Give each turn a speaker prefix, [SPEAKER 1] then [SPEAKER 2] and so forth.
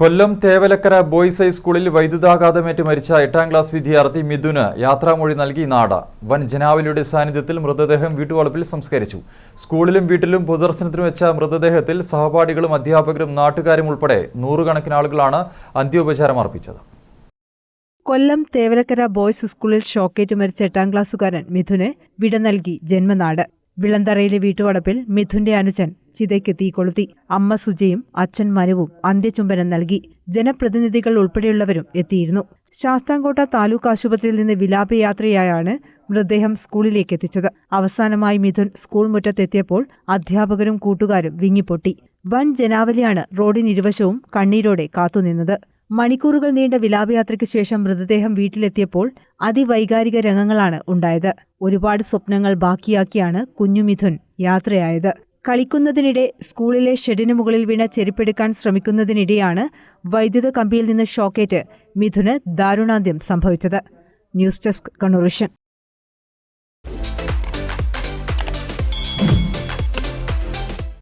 [SPEAKER 1] കൊല്ലം Thevalakkara boys ഹൈസ്കൂളിൽ വൈദ്യുതാഘാതമേറ്റ് മരിച്ച എട്ടാം ക്ലാസ് വിദ്യാർത്ഥി മിഥുന് യാത്രാമൊഴി നൽകി നാട്. വൻ ജനാവലിയുടെ സാന്നിധ്യത്തിൽ മൃതദേഹം വീട്ടുവളപ്പിൽ സംസ്കരിച്ചു. സ്കൂളിലും വീട്ടിലും പൊതുദർശനത്തിന് വെച്ച മൃതദേഹത്തിൽ സഹപാഠികളും അധ്യാപകരും നാട്ടുകാരും ഉൾപ്പെടെ നൂറുകണക്കിന് ആളുകളാണ് അന്ത്യോപചാരം അർപ്പിച്ചത്.
[SPEAKER 2] കൊല്ലം തേവലക്കര ബോയ്സ് സ്കൂളിൽ ഷോക്കേറ്റ് മരിച്ച എട്ടാം ക്ലാസ്സുകാരൻ മിഥുന് വിട നൽകി ജന്മനാട്. വിളന്തറയിലെ വീട്ടുവളപ്പിൽ മിഥുന്റെ അനുജൻ ചിതയ്ക്ക് തീ കൊളുത്തി. അമ്മ സുജയും അച്ഛൻ മനുവും അന്ത്യചുംബനം നൽകി. ജനപ്രതിനിധികൾ ഉൾപ്പെടെയുള്ളവരും എത്തിയിരുന്നു. ശാസ്താംകോട്ട താലൂക്ക് ആശുപത്രിയിൽ നിന്ന് വിലാപയാത്രയായാണ് മൃതദേഹം സ്കൂളിലേക്ക് എത്തിച്ചത്. അവസാനമായി മിഥുൻ സ്കൂൾ മുറ്റത്തെത്തിയപ്പോൾ അധ്യാപകരും കൂട്ടുകാരും വിങ്ങിപ്പൊട്ടി. വൻ ജനാവലിയാണ് റോഡിനിരുവശവും കണ്ണീരോടെ കാത്തുനിന്നത്. മണിക്കൂറുകൾ നീണ്ട വിലാപയാത്രയ്ക്ക് ശേഷം മൃതദേഹം വീട്ടിലെത്തിയപ്പോൾ അതിവൈകാരിക രംഗങ്ങളാണ് ഉണ്ടായത്. ഒരുപാട് സ്വപ്നങ്ങൾ ബാക്കിയാക്കിയാണ് കുഞ്ഞുമിഥുൻ യാത്രയായത്. കളിക്കുന്നതിനിടെ സ്കൂളിലെ ഷെഡിന് മുകളിൽ വീണ ചെരുപ്പെടുക്കാൻ ശ്രമിക്കുന്നതിനിടെയാണ് വൈദ്യുത കമ്പിയിൽ നിന്ന് ഷോക്കേറ്റ് മിഥുന് ദാരുണാന്ത്യം സംഭവിച്ചത്. News desk Kannur